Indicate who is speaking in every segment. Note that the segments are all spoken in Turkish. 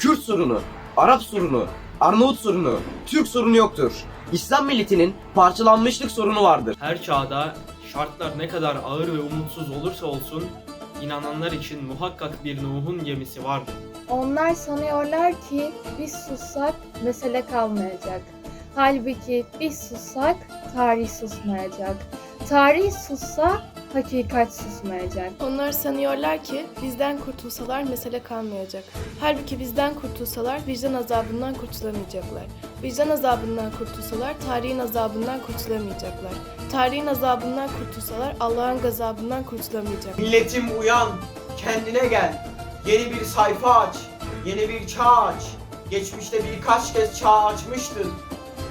Speaker 1: Kürt sorunu, Arap sorunu, Arnavut sorunu, Türk sorunu yoktur. İslam milletinin parçalanmışlık sorunu vardır.
Speaker 2: Her çağda şartlar ne kadar ağır ve umutsuz olursa olsun inananlar için muhakkak bir Nuh'un gemisi vardır.
Speaker 3: Onlar sanıyorlar ki biz sussak mesele kalmayacak. Halbuki biz sussak tarih susmayacak. Tarih sussa hakikat susmayacak.
Speaker 4: Onlar sanıyorlar ki bizden kurtulsalar mesele kalmayacak. Halbuki bizden kurtulsalar vicdan azabından kurtulamayacaklar. Vicdan azabından kurtulsalar tarihin azabından kurtulamayacaklar. Tarihin azabından kurtulsalar Allah'ın gazabından kurtulamayacaklar.
Speaker 5: Milletim uyan, kendine gel. Yeni bir sayfa aç, yeni bir çağ aç. Geçmişte birkaç kez çağ açmıştın.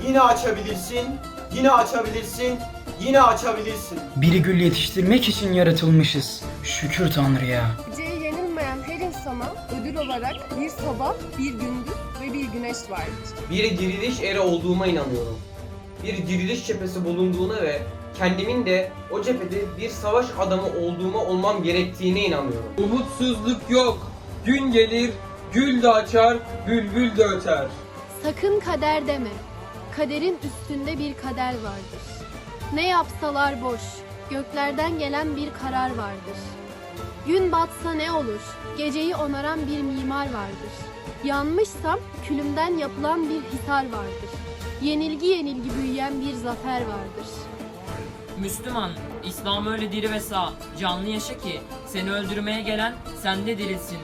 Speaker 5: Yine açabilirsin, yine açabilirsin, yine açabilirsin.
Speaker 6: Bir gül yetiştirmek için yaratılmışız. Şükür Tanrı'ya.
Speaker 7: Geleceğe yenilmeyen her insana ödül olarak bir sabah, bir gündüz ve bir güneş vardır.
Speaker 8: Bir diriliş eri olduğuma inanıyorum. Bir diriliş cephesi bulunduğuna ve kendimin de o cephede bir savaş adamı olduğuma olmam gerektiğine inanıyorum.
Speaker 9: Umutsuzluk yok. Gün gelir, gül de açar, bülbül de öter.
Speaker 10: Sakın kader deme. Kaderin üstünde bir kader vardır. Ne yapsalar boş. Göklerden gelen bir karar vardır. Gün batsa ne olur? Geceyi onaran bir mimar vardır. Yanmışsam külümden yapılan bir hisar vardır. Yenilgi yenilgi büyüyen bir zafer vardır.
Speaker 11: Müslüman, İslam öyle diri ve sağ, canlı yaşa ki seni öldürmeye gelen sende dirilsin.